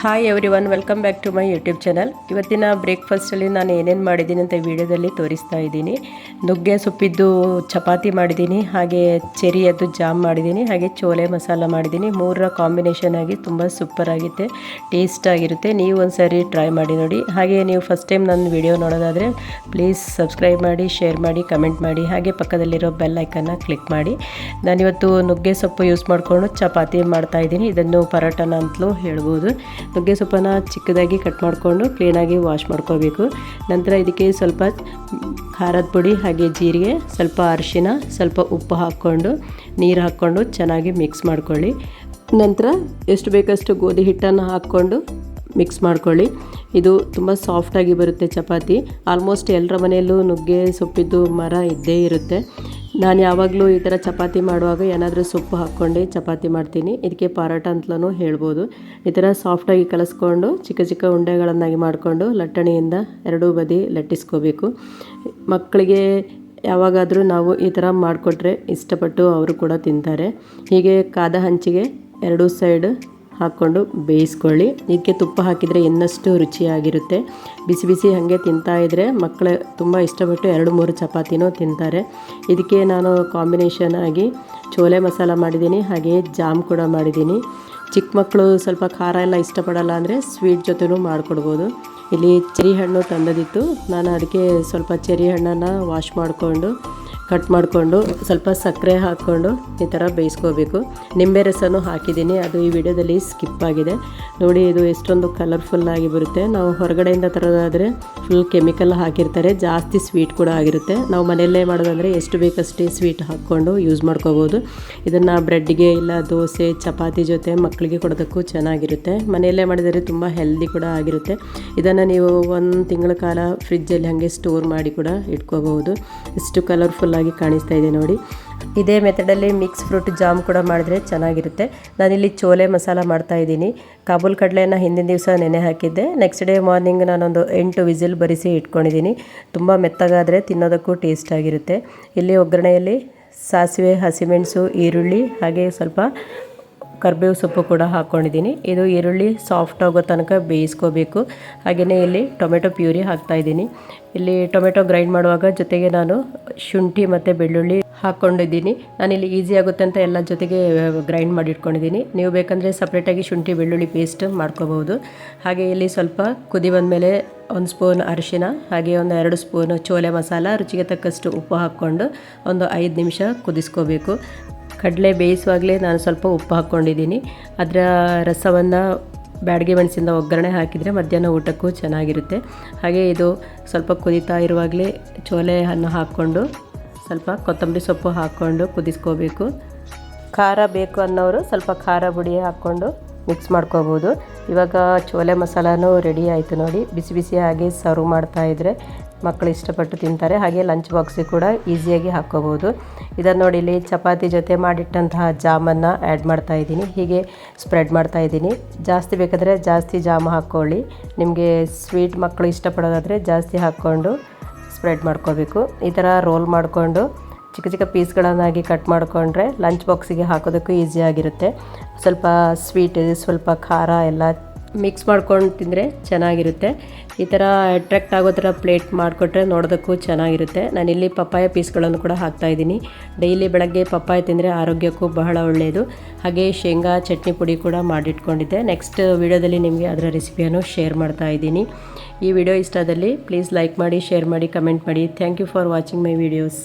Hi every welcome back to my YouTube channel ಇವತ್ತಿನ ಬ್ರೇಕ್ಫಾಸ್ಟಲ್ಲಿ ನಾನು ಏನೇನು ಮಾಡಿದ್ದೀನಿ ಅಂತ ವಿಡಿಯೋದಲ್ಲಿ ತೋರಿಸ್ತಾ ಇದ್ದೀನಿ. ನುಗ್ಗೆ ಸೊಪ್ಪಿದ್ದು ಚಪಾತಿ ಮಾಡಿದ್ದೀನಿ, ಹಾಗೆ ಚೆರಿಯದ್ದು ಜಾಮ್ ಮಾಡಿದ್ದೀನಿ, ಹಾಗೆ ಚೋಲೆ ಮಸಾಲ ಮಾಡಿದ್ದೀನಿ. ಮೂರರ ಕಾಂಬಿನೇಷನ್ ಆಗಿ ತುಂಬ ಸೂಪರ್ ಆಗುತ್ತೆ ಟೇಸ್ಟ್ ಆಗಿರುತ್ತೆ. ನೀವು ಒಂದು ಸಾರಿ ಟ್ರೈ ಮಾಡಿ ನೋಡಿ. ಹಾಗೆ ನೀವು ಫಸ್ಟ್ ಟೈಮ್ ನನ್ನ ವಿಡಿಯೋ ನೋಡೋದಾದರೆ ಪ್ಲೀಸ್ ಸಬ್ಸ್ಕ್ರೈಬ್ ಮಾಡಿ ಶೇರ್ ಮಾಡಿ ಕಮೆಂಟ್ ಮಾಡಿ, ಹಾಗೆ ಪಕ್ಕದಲ್ಲಿರೋ ಬೆಲ್ ಐಕನ್ನ ಕ್ಲಿಕ್ ಮಾಡಿ. ನಾನಿವತ್ತು ನುಗ್ಗೆ ಸೊಪ್ಪು ಯೂಸ್ ಮಾಡಿಕೊಂಡು ಚಪಾತಿ ಮಾಡ್ತಾ ಇದ್ದೀನಿ. ಇದನ್ನು ಪರೋಟನ ಅಂತಲೂ ಹೇಳ್ಬೋದು. ನುಗ್ಗೆ ಸೊಪ್ಪನ್ನು ಚಿಕ್ಕದಾಗಿ ಕಟ್ ಮಾಡಿಕೊಂಡು ಕ್ಲೀನಾಗಿ ವಾಶ್ ಮಾಡ್ಕೋಬೇಕು. ನಂತರ ಇದಕ್ಕೆ ಸ್ವಲ್ಪ ಖಾರದ ಪುಡಿ ಹಾಗೆ ಜೀರಿಗೆ, ಸ್ವಲ್ಪ ಅರಿಶಿನ, ಸ್ವಲ್ಪ ಉಪ್ಪು ಹಾಕ್ಕೊಂಡು ನೀರು ಹಾಕ್ಕೊಂಡು ಚೆನ್ನಾಗಿ ಮಿಕ್ಸ್ ಮಾಡ್ಕೊಳ್ಳಿ. ನಂತರ ಎಷ್ಟು ಬೇಕಷ್ಟು ಗೋಧಿ ಹಿಟ್ಟನ್ನು ಹಾಕ್ಕೊಂಡು ಮಿಕ್ಸ್ ಮಾಡ್ಕೊಳ್ಳಿ. ಇದು ತುಂಬ ಸಾಫ್ಟಾಗಿ ಬರುತ್ತೆ ಚಪಾತಿ. ಆಲ್ಮೋಸ್ಟ್ ಎಲ್ಲರ ಮನೆಯಲ್ಲೂ ನುಗ್ಗೆ ಸೊಪ್ಪಿದ್ದು ಮರ ಇದ್ದೇ ಇರುತ್ತೆ. ನಾನು ಯಾವಾಗಲೂ ಈ ಥರ ಚಪಾತಿ ಮಾಡುವಾಗ ಏನಾದರೂ ಸೊಪ್ಪು ಹಾಕ್ಕೊಂಡು ಚಪಾತಿ ಮಾಡ್ತೀನಿ. ಇದಕ್ಕೆ ಪರೋಟ ಅಂತಲೂ ಹೇಳ್ಬೋದು. ಈ ಥರ ಸಾಫ್ಟಾಗಿ ಕಲಸ್ಕೊಂಡು ಚಿಕ್ಕ ಚಿಕ್ಕ ಉಂಡೆಗಳನ್ನಾಗಿ ಮಾಡಿಕೊಂಡು ಲಟ್ಟಣಿಯಿಂದ ಎರಡೂ ಬದಿ ಲಟ್ಟಿಸ್ಕೋಬೇಕು. ಮಕ್ಕಳಿಗೆ ಯಾವಾಗಾದರೂ ನಾವು ಈ ಥರ ಮಾಡಿಕೊಟ್ರೆ ಇಷ್ಟಪಟ್ಟು ಅವರು ಕೂಡ ತಿಂತಾರೆ. ಹೀಗೆ ಕಾದ ಹಂಚಿಗೆ ಎರಡೂ ಸೈಡ್ ಹಾಕ್ಕೊಂಡು ಬೇಯಿಸ್ಕೊಳ್ಳಿ. ಇದಕ್ಕೆ ತುಪ್ಪ ಹಾಕಿದರೆ ಇನ್ನಷ್ಟು ರುಚಿಯಾಗಿರುತ್ತೆ. ಬಿಸಿ ಬಿಸಿ ಹಾಗೆ ತಿಂತಾ ಇದ್ದರೆ ಮಕ್ಕಳು ತುಂಬ ಇಷ್ಟಪಟ್ಟು ಎರಡು ಮೂರು ಚಪಾತಿನೂ ತಿಂತಾರೆ. ಇದಕ್ಕೆ ನಾನು ಕಾಂಬಿನೇಷನ್ ಆಗಿ ಚೋಲೆ ಮಸಾಲ ಮಾಡಿದ್ದೀನಿ, ಹಾಗೆ ಜಾಮ್ ಕೂಡ ಮಾಡಿದ್ದೀನಿ. ಚಿಕ್ಕ ಮಕ್ಕಳು ಸ್ವಲ್ಪ ಖಾರ ಎಲ್ಲ ಇಷ್ಟಪಡಲ್ಲ ಅಂದರೆ ಸ್ವೀಟ್ ಜೊತೆನೂ ಮಾಡಿಕೊಡ್ಬೋದು. ಇಲ್ಲಿ ಚೆರಿ ಹಣ್ಣು ತಂದದಿತ್ತು. ನಾನು ಅದಕ್ಕೆ ಸ್ವಲ್ಪ ಚೆರಿ ಹಣ್ಣನ್ನು ವಾಶ್ ಮಾಡಿಕೊಂಡು ಕಟ್ ಮಾಡಿಕೊಂಡು ಸ್ವಲ್ಪ ಸಕ್ಕರೆ ಹಾಕ್ಕೊಂಡು ಈ ಥರ ಬೇಯಿಸ್ಕೋಬೇಕು. ನಿಂಬೆ ರಸನೂ ಹಾಕಿದ್ದೀನಿ, ಅದು ಈ ವಿಡಿಯೋದಲ್ಲಿ ಸ್ಕಿಪ್ ಆಗಿದೆ. ನೋಡಿ, ಇದು ಎಷ್ಟೊಂದು ಕಲರ್ಫುಲ್ಲಾಗಿ ಬರುತ್ತೆ. ನಾವು ಹೊರಗಡೆಯಿಂದ ತರೋದಾದರೆ ಫುಲ್ ಕೆಮಿಕಲ್ ಹಾಕಿರ್ತಾರೆ, ಜಾಸ್ತಿ ಸ್ವೀಟ್ ಕೂಡ ಆಗಿರುತ್ತೆ. ನಾವು ಮನೆಯಲ್ಲೇ ಮಾಡೋದಂದರೆ ಎಷ್ಟು ಬೇಕಷ್ಟೇ ಸ್ವೀಟ್ ಹಾಕ್ಕೊಂಡು ಯೂಸ್ ಮಾಡ್ಕೋಬೋದು. ಇದನ್ನು ಬ್ರೆಡ್ಗೆ ಇಲ್ಲ, ದೋಸೆ, ಚಪಾತಿ ಜೊತೆ ಮಕ್ಕಳಿಗೆ ಕೊಡೋದಕ್ಕೂ ಚೆನ್ನಾಗಿರುತ್ತೆ. ಮನೆಯಲ್ಲೇ ಮಾಡಿದರೆ ತುಂಬ ಹೆಲ್ದಿ ಕೂಡ ಆಗಿರುತ್ತೆ. ಇದನ್ನು ನೀವು ಒಂದು ತಿಂಗಳ ಕಾಲ ಫ್ರಿಜ್ಜಲ್ಲಿ ಹಾಗೆ ಸ್ಟೋರ್ ಮಾಡಿ ಕೂಡ ಇಟ್ಕೋಬಹುದು. ಇಷ್ಟು ಕಲರ್ಫುಲ್ ಆಗಿ ಕಾಣಿಸ್ತಾ ಇದೆ ನೋಡಿ. ಇದೇ ಮೆಥಡಲ್ಲಿ ಮಿಕ್ಸ್ ಫ್ರೂಟ್ ಜಾಮ್ ಕೂಡ ಮಾಡಿದ್ರೆ ಚೆನ್ನಾಗಿರುತ್ತೆ. ನಾನಿಲ್ಲಿ ಚೋಲೆ ಮಸಾಲ ಮಾಡ್ತಾ ಇದ್ದೀನಿ. ಕಾಬೂಲ್ ಹಿಂದಿನ ದಿವಸ ನೆನೆ ಹಾಕಿದ್ದೆ. ನೆಕ್ಸ್ಟ್ ಡೇ ಮಾರ್ನಿಂಗ್ ನಾನೊಂದು ಎಂಟು ವಿಸಿಲ್ ಬರಿಸಿ ಇಟ್ಕೊಂಡಿದ್ದೀನಿ. ತುಂಬ ಮೆತ್ತಗಾದರೆ ತಿನ್ನೋದಕ್ಕೂ ಟೇಸ್ಟ್ ಆಗಿರುತ್ತೆ. ಇಲ್ಲಿ ಒಗ್ಗರಣೆಯಲ್ಲಿ ಸಾಸಿವೆ, ಹಸಿಮೆಣಸು, ಈರುಳ್ಳಿ ಹಾಗೆ ಸ್ವಲ್ಪ ಕರ್ಬೇವು ಸೊಪ್ಪು ಕೂಡ ಹಾಕ್ಕೊಂಡಿದ್ದೀನಿ ಇದು ಈರುಳ್ಳಿ ಸಾಫ್ಟ್ ಆಗೋ ತನಕ ಬೇಯಿಸ್ಕೋಬೇಕು. ಹಾಗೆಯೇ ಇಲ್ಲಿ ಟೊಮೆಟೊ ಪ್ಯೂರಿ ಹಾಕ್ತಾಯಿದ್ದೀನಿ ಇಲ್ಲಿ ಟೊಮೆಟೊ ಗ್ರೈಂಡ್ ಮಾಡುವಾಗ ಜೊತೆಗೆ ನಾನು ಶುಂಠಿ ಮತ್ತು ಬೆಳ್ಳುಳ್ಳಿ ಹಾಕ್ಕೊಂಡಿದ್ದೀನಿ ನಾನಿಲ್ಲಿ ಈಸಿ ಆಗುತ್ತೆ ಅಂತ ಎಲ್ಲ ಜೊತೆಗೆ ಗ್ರೈಂಡ್ ಮಾಡಿ ಇಟ್ಕೊಂಡಿದ್ದೀನಿ ನೀವು ಬೇಕಂದರೆ ಸಪ್ರೇಟಾಗಿ ಶುಂಠಿ, ಬೆಳ್ಳುಳ್ಳಿ ಪೇಸ್ಟ್ ಮಾಡ್ಕೋಬೋದು ಹಾಗೆ ಇಲ್ಲಿ ಸ್ವಲ್ಪ ಕುದಿ ಬಂದಮೇಲೆ ಒಂದು ಸ್ಪೂನ್ ಅರಿಶಿನ, ಹಾಗೆ ಒಂದು ಎರಡು ಸ್ಪೂನ್ ಚೋಲೆ ಮಸಾಲ, ರುಚಿಗೆ ತಕ್ಕಷ್ಟು ಉಪ್ಪು ಹಾಕ್ಕೊಂಡು ಒಂದು ಐದು ನಿಮಿಷ ಕುದಿಸ್ಕೋಬೇಕು. ಕಡಲೆ ಬೇಯಿಸುವಾಗಲೇ ನಾನು ಸ್ವಲ್ಪ ಉಪ್ಪು ಹಾಕ್ಕೊಂಡಿದ್ದೀನಿ. ಅದರ ರಸವನ್ನು ಬ್ಯಾಡಗೆ ಮೆಣಸಿಂದ ಒಗ್ಗರಣೆ ಹಾಕಿದರೆ ಮಧ್ಯಾಹ್ನ ಊಟಕ್ಕೂ ಚೆನ್ನಾಗಿರುತ್ತೆ. ಹಾಗೆ ಇದು ಸ್ವಲ್ಪ ಕುದಿತಾ ಇರುವಾಗಲೇ ಚೋಲೆ ಹಣ್ಣು ಹಾಕ್ಕೊಂಡು ಸ್ವಲ್ಪ ಕೊತ್ತಂಬರಿ ಸೊಪ್ಪು ಹಾಕ್ಕೊಂಡು ಕುದಿಸ್ಕೋಬೇಕು. ಖಾರ ಬೇಕು ಅನ್ನೋರು ಸ್ವಲ್ಪ ಖಾರ ಪುಡಿ ಹಾಕ್ಕೊಂಡು ಮಿಕ್ಸ್ ಮಾಡ್ಕೋಬೋದು. ಇವಾಗ ಚೋಲೆ ಮಸಾಲನೂ ರೆಡಿ ಆಯಿತು ನೋಡಿ. ಬಿಸಿ ಬಿಸಿ ಹಾಗೆ ಸರ್ವ್ ಮಾಡ್ತಾಯಿದ್ರೆ ಮಕ್ಕಳು ಇಷ್ಟಪಟ್ಟು ತಿಂತಾರೆ. ಹಾಗೆ ಲಂಚ್ ಬಾಕ್ಸಿಗೆ ಕೂಡ ಈಸಿಯಾಗಿ ಹಾಕ್ಕೋಬೋದು. ಇದನ್ನು ನೋಡಿ ಇಲ್ಲಿ ಚಪಾತಿ ಜೊತೆ ಮಾಡಿಟ್ಟಂತಹ ಜಾಮನ್ನು ಆ್ಯಡ್ ಮಾಡ್ತಾ ಇದ್ದೀನಿ. ಹೀಗೆ ಸ್ಪ್ರೆಡ್ ಮಾಡ್ತಾ ಇದ್ದೀನಿ. ಜಾಸ್ತಿ ಬೇಕಾದರೆ ಜಾಸ್ತಿ ಜಾಮ್ ಹಾಕ್ಕೊಳ್ಳಿ. ನಿಮಗೆ ಸ್ವೀಟ್ ಮಕ್ಕಳು ಇಷ್ಟಪಡೋದಾದರೆ ಜಾಸ್ತಿ ಹಾಕ್ಕೊಂಡು ಸ್ಪ್ರೆಡ್ ಮಾಡ್ಕೋಬೇಕು. ಈ ಥರ ರೋಲ್ ಮಾಡಿಕೊಂಡು ಚಿಕ್ಕ ಚಿಕ್ಕ ಪೀಸ್ಗಳನ್ನಾಗಿ ಕಟ್ ಮಾಡಿಕೊಂಡ್ರೆ ಲಂಚ್ ಬಾಕ್ಸಿಗೆ ಹಾಕೋದಕ್ಕೂ ಈಸಿಯಾಗಿರುತ್ತೆ ಸ್ವಲ್ಪ ಸ್ವೀಟ್ ಸ್ವಲ್ಪ ಖಾರ ಎಲ್ಲ ಮಿಕ್ಸ್ ಮಾಡ್ಕೊಂಡು ತಿಂದರೆ ಚೆನ್ನಾಗಿರುತ್ತೆ. ಈ ಥರ ಅಟ್ರಾಕ್ಟ್ ಆಗೋ ಥರ ಪ್ಲೇಟ್ ಮಾಡಿಕೊಟ್ರೆ ನೋಡೋದಕ್ಕೂ ಚೆನ್ನಾಗಿರುತ್ತೆ. ನಾನಿಲ್ಲಿ ಪಪ್ಪಾಯ ಪೀಸ್ಗಳನ್ನು ಕೂಡ ಹಾಕ್ತಾಯಿದ್ದೀನಿ ಡೈಲಿ ಬೆಳಗ್ಗೆ ಪಪ್ಪಾಯ ತಿಂದರೆ ಆರೋಗ್ಯಕ್ಕೂ ಬಹಳ ಒಳ್ಳೆಯದು ಹಾಗೆ ಶೇಂಗಾ, ಚಟ್ನಿ ಪುಡಿ ಕೂಡ ಮಾಡಿಟ್ಕೊಂಡಿದ್ದೆ. ನೆಕ್ಸ್ಟ್ ವಿಡಿಯೋದಲ್ಲಿ ನಿಮಗೆ ಅದರ ರೆಸಿಪಿಯನ್ನು ಶೇರ್ ಮಾಡ್ತಾ ಇದ್ದೀನಿ. ಈ ವಿಡಿಯೋ ಇಷ್ಟದಲ್ಲಿ ಪ್ಲೀಸ್ ಲೈಕ್ ಮಾಡಿ ಶೇರ್ ಮಾಡಿ ಕಮೆಂಟ್ ಮಾಡಿ. Thank you for watching my videos